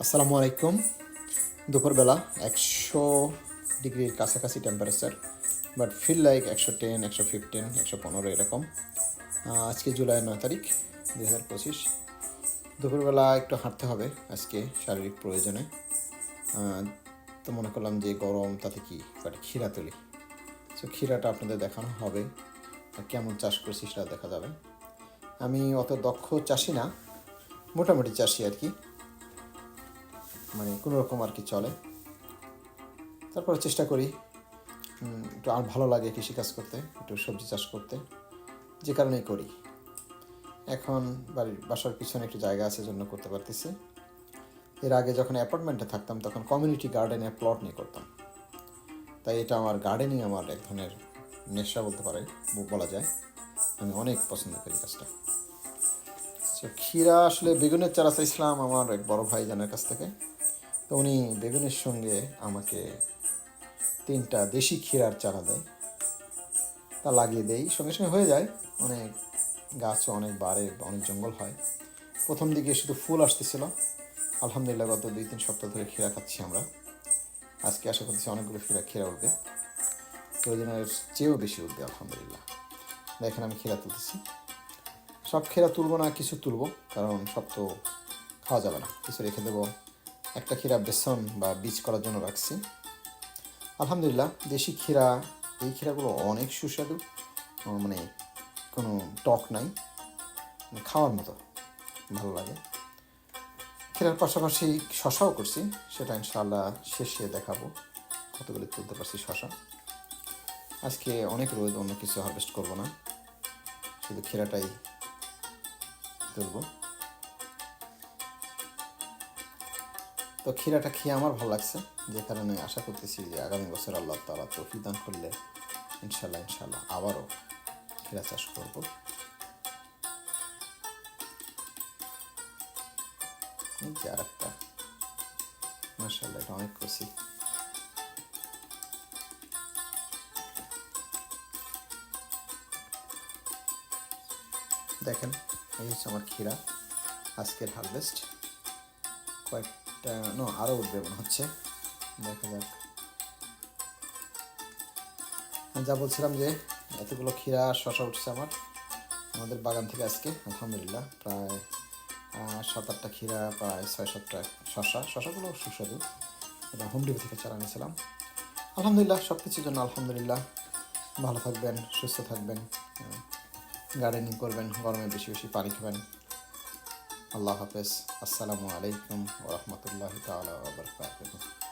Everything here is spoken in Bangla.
আসসালামু আলাইকুম। দুপুরবেলা একশো ডিগ্রির কাছাকাছি টেম্পারেচার বাট ফিল লাইক একশো টেন একশো ফিফটিন একশো পনেরো এরকম। আজকে জুলাই নয় তারিখ, দুই হাজার পঁচিশ। দুপুরবেলা একটু হাঁটতে হবে আজকে শারীরিক প্রয়োজনে। তো মনে করলাম যে গরম, তাতে কি বাট ক্ষীরা তুলি সো ক্ষীরাটা আপনাদের দেখানো হবে। কেমন চাষ করছি সেটা দেখা যাবে। আমি অত দক্ষ চাষি না, মোটামুটি চাষি আর কি। মানে কোনো রকম আর কি চলে। তারপরে চেষ্টা করি একটু আর ভালো লাগে কৃষিকাজ করতে, একটু সবজি চাষ করতে, যে কারণেই করি। এখন বাড়ির, বাসার পিছনে একটু জায়গা আছে জন্য করতে পারতেছি। এর আগে যখন অ্যাপার্টমেন্টে থাকতাম, তখন কমিউনিটি গার্ডেনে প্লট নিয়ে করতাম। তাই এটা আমার গার্ডেনিং আমার এক ধরনের নেশা বলতে পারে বলা যায়। আমি অনেক পছন্দ করি কাজটা। তো ক্ষীরা আসলে বেগুনের চারা চাইছিলাম আমার এক বড় ভাই জানার কাছ থেকে। তো উনি বেগুনের সঙ্গে আমাকে তিনটা দেশি ক্ষীরার চারা দেয়। তা লাগিয়ে দেই। সঙ্গে সঙ্গে হয়ে যায়। অনেক গাছও অনেক বাড়ে, অনেক জঙ্গল হয়। প্রথম দিকে শুধু ফুল আসতেছিল। আলহামদুলিল্লাহ গত দুই তিন সপ্তাহ ধরে ক্ষীরা খাচ্ছি আমরা। আজকে আশা করতেছি অনেকগুলো ক্ষীরা ক্ষীরা উঠবে। প্রয়োজনের চেয়েও বেশি উঠবে, আলহামদুলিল্লাহ। দেখেন আমি ক্ষীরা তুলতেছি। সব ক্ষীরা তুলবো না, কিছু তুলবো, কারণ সব তো খাওয়া যাবে না। কিছু রেখে দেবো। একটা ক্ষীরা বেসন বা বীজ করার জন্য রাখছি। আলহামদুলিল্লাহ, দেশি ক্ষীরা, এই ক্ষীরাগুলো অনেক সুস্বাদু। মানে কোনো টক নাই। মানে খাওয়ার মতো, ভালো লাগে। ক্ষীরার পাশাপাশি শশাও করছি, সেটা ইনশাআল্লাহ শেষে দেখাবো কতগুলি তুলতে পারছি শশা। আজকে অনেক রোদ, অন্য কিছু হারভেস্ট করব না, শুধু ক্ষীরাটাই তুলবো। তো ক্ষীরাটা খেয়ে আমার ভালো লাগছে, যে কারণে আশা করতেছি যে আগামী বছর আল্লাহ তালা তৌফিক দান করলে ইনশাল্লাহ ইনশাল্লাহ আবারও ক্ষীরা চাষ করব। যে আর একটা মার্শাল্লাহ এটা দেখেন, এই হচ্ছে আমার ক্ষীরা। আজকের হারভেস্ট কয়েকটা, নো আরও উঠবে মনে হচ্ছে। দেখা যাক। যা বলছিলাম যে, এতগুলো ক্ষীরা শশা উঠছে আমার। আমাদের বাগান থেকে আজকে, আলহামদুলিল্লাহ, প্রায় সাত আটটা খিরা প্রায় ছয় সাতটা শশা শশাগুলো সুস্বাদু। এটা হোম ডেলিভারি থেকে চারা নিয়েছিলাম আলহামদুলিল্লাহ সব কিছুর জন্য আলহামদুলিল্লাহ। ভালো থাকবেন, সুস্থ থাকবেন। গার্ডেনিং করবেন, গরমে বেশি বেশি পানি খাবেন। আল্লাহ হাফেজ। আসসালামু আলাইকুম ওরহমতুল্লাহ তালা বরকাতুহ।